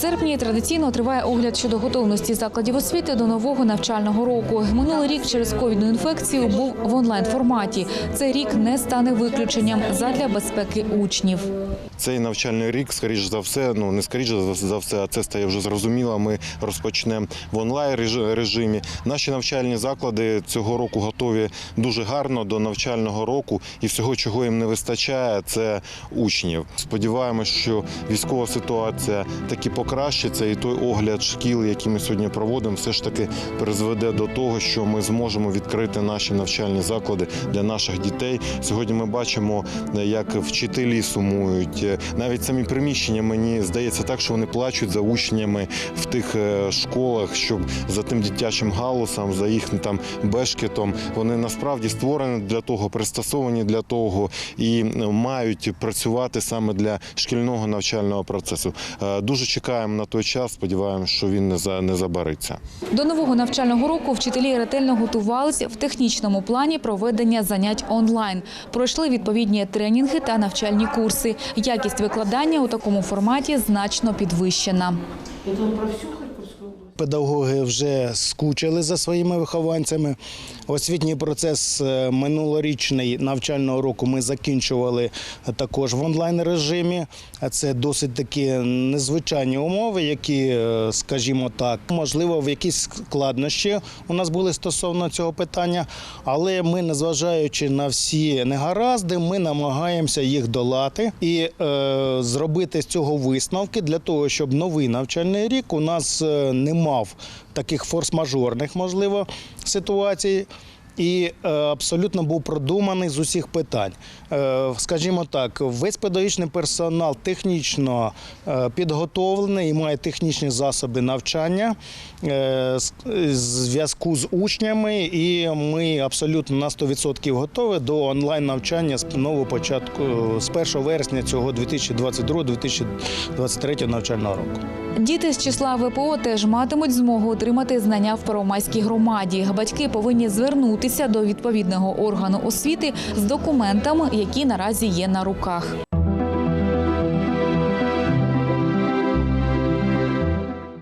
серпні традиційно триває огляд щодо готовності закладів освіти до нового навчального року. Минулий рік через ковідну інфекцію був в онлайн форматі. Цей рік не стане виключенням задля безпеки учнів. Цей навчальний рік, скоріш за все, ну не скоріш за- все, а це стає вже зрозуміло. Ми розпочнемо в онлайн режимі. Наші навчальні заклади цього року готові дуже гарно до навчального року, і всього, чого їм не вистачає, це учнів. Сподіваємось, що військова ситуація таки покращиться, і той огляд шкіл, який ми сьогодні проводимо, все ж таки призведе до того, що ми зможемо відкрити наші навчальні заклади для наших дітей. Сьогодні ми бачимо, е, як вчителі сумують. Е, Навіть самі приміщення мені здається так, що вони плачуть за учнями в тих е, школах, щоб за тим дитячим галусом, за їхнім там бешкетом. Вони насправді створені для того, пристосовані для того і мають працювати саме для шкільного навчального процесу. Дуже чекаємо на той час. Сподіваємося, що він не за не забариться. До нового навчального року вчителі ретельно готувалися в технічному плані проведення занять онлайн. Пройшли відповідні тренінги та навчальні курси. Якість викладання у такому форматі значно підвищена. Педагоги вже скучили за своїми вихованцями. Освітній процес е, минулорічний навчального року ми закінчували також в онлайн режимі. Це досить такі незвичайні умови, які, е, скажімо так, можливо, в якісь складнощі у нас були стосовно цього питання, але ми, незважаючи на всі негаразди, ми намагаємося їх долати і е, зробити з цього висновки для того, щоб новий навчальний рік у нас е, не мав таких форс-мажорних, можливо, ситуацій. І е, абсолютно був продуманий з усіх питань. Е, скажімо так, весь педагогічний персонал технічно е, підготовлений і має технічні засоби навчання зв'язку з учнями, і ми абсолютно на 100% готові до онлайн навчання з нового початку з 1 вересня цього 2022-2023 навчального року. Діти з числа ВПО теж матимуть змогу отримати знання в Первомайській громаді. Батьки повинні звернутися до відповідного органу освіти з документами, які наразі є на руках.